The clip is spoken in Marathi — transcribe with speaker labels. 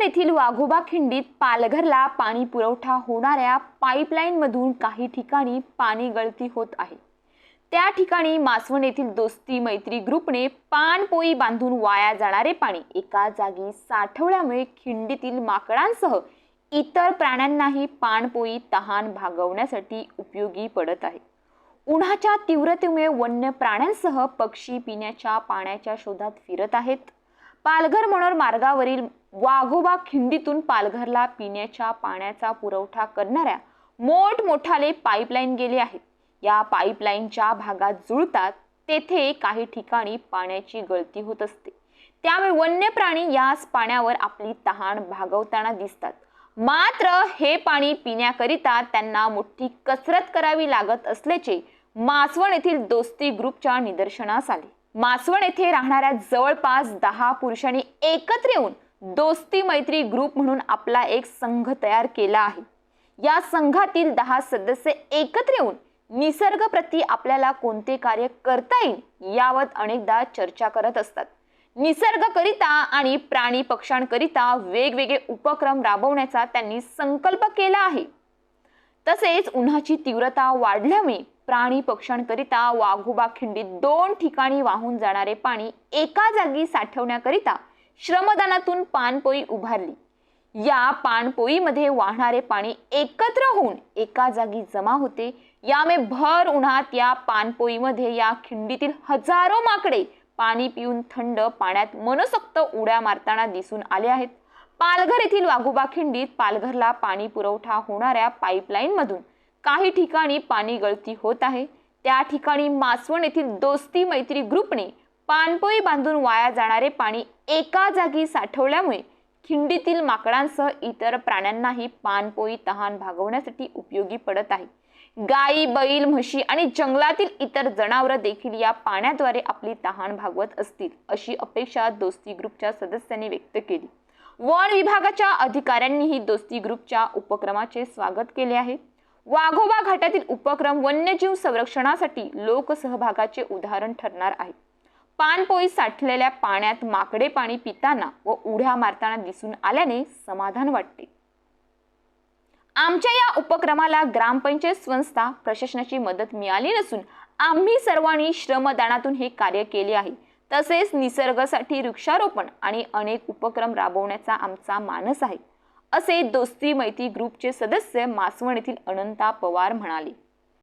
Speaker 1: पालघर येथील वाघोबा खिंडीत पालघरला पाणी पुरवठा होणाऱ्या पाईपलाईनमधून काही ठिकाणी पाणी गळती होत आहे. त्या ठिकाणी मासवण येथील दोस्ती मैत्री ग्रुपने पाणपोई बांधून वाया जाणारे पाणी एका जागी साठवल्यामुळे खिंडीतील माकडांसह इतर प्राण्यांनाही पाणपोई तहान भागवण्यासाठी उपयोगी पडत आहे. उन्हाच्या तीव्रतेमुळे वन्य प्राण्यांसह पक्षी पिण्याच्या पाण्याच्या शोधात फिरत आहेत. पालघर मनोर मार्गावरील वाघोबा खिंडीतून पालघरला पिण्याच्या पाण्याचा पुरवठा करणाऱ्या मोठमोठाले पाईपलाईन गेले आहेत. या पाईपलाईनच्या भागात जुळतात तेथे काही ठिकाणी पाण्याची गळती होत असते. त्यामुळे वन्य प्राणी याच पाण्यावर आपली तहान भागवताना दिसतात. मात्र हे पाणी पिण्याकरिता त्यांना मोठी कसरत करावी लागत असल्याचे मासवण येथील दोस्ती ग्रुपच्या निदर्शनास आले. मासवण येथे राहणाऱ्या जवळपास दहा पुरुषांनी एकत्र येऊन दोस्ती मैत्री ग्रुप म्हणून आपला एक संघ तयार केला आहे. या संघातील दहा सदस्य एकत्र येऊन निसर्गप्रती आपल्याला कोणते कार्य करता येईल यावर अनेकदा चर्चा करत असतात. निसर्गकरिता आणि प्राणी पक्ष्यांकरिता वेगवेगळे उपक्रम राबवण्याचा त्यांनी संकल्प केला आहे. तसेच उन्हाची तीव्रता वाढल्यामुळे प्राणी पक्ष्यांकरिता वाघोबा खिंडीत दोन ठिकाणी वाहून जाणारे पाणी एका जागी साठवण्याकरिता श्रमदानातून पाणपोई उभारली. या पाणपोईमध्ये वाहणारे पाणी एकत्र होऊन एका जागी जमा होते. यामुळे भर उन्हात या पाणपोईमध्ये या खिंडीतील हजारो माकडे पाणी पिऊन थंड पाण्यात मनसोक्त उड्या मारताना दिसून आले आहेत. पालघर येथील वाघोबा खिंडीत पालघरला पाणी पुरवठा होणाऱ्या पाईपलाईनमधून काही ठिकाणी पाणी गळती होत आहे. त्या ठिकाणी मासवण येथील दोस्ती मैत्री ग्रुपने पाणपोई बांधून वाया जाणारे पाणी एका जागी साठवल्यामुळे खिंडीतील माकडांसह इतर प्राण्यांनाही पाणपोई तहान भागवण्यासाठी उपयोगी पडत आहे. गायी बैल म्हशी आणि जंगलातील इतर जनावरं देखील या पाण्याद्वारे आपली तहान भागवत असतील अशी अपेक्षा दोस्ती ग्रुपच्या सदस्यांनी व्यक्त केली. वन विभागाच्या अधिकाऱ्यांनीही दोस्ती ग्रुपच्या उपक्रमाचे स्वागत केले आहे. वाघोबा घाटातील उपक्रम वन्यजीव संरक्षणासाठी लोकसहभागाचे उदाहरण ठरणार आहे. पानपोई साठलेल्या पाण्यात माकडे पाणी पिताना व उड्या मारताना दिसून आल्याने समाधान वाटते. आमच्या या उपक्रमाला ग्रामपंचायत संस्था प्रशासनाची मदत मिळाली नसून आम्ही सर्वांनी श्रमदानातून हे कार्य केले आहे. तसेच निसर्गासाठी वृक्षारोपण आणि अनेक उपक्रम राबवण्याचा आमचा मानस आहे. असे दोस्ती मैत्री ग्रुपचे सदस्य मासवण येथील अनंता पवार म्हणाले.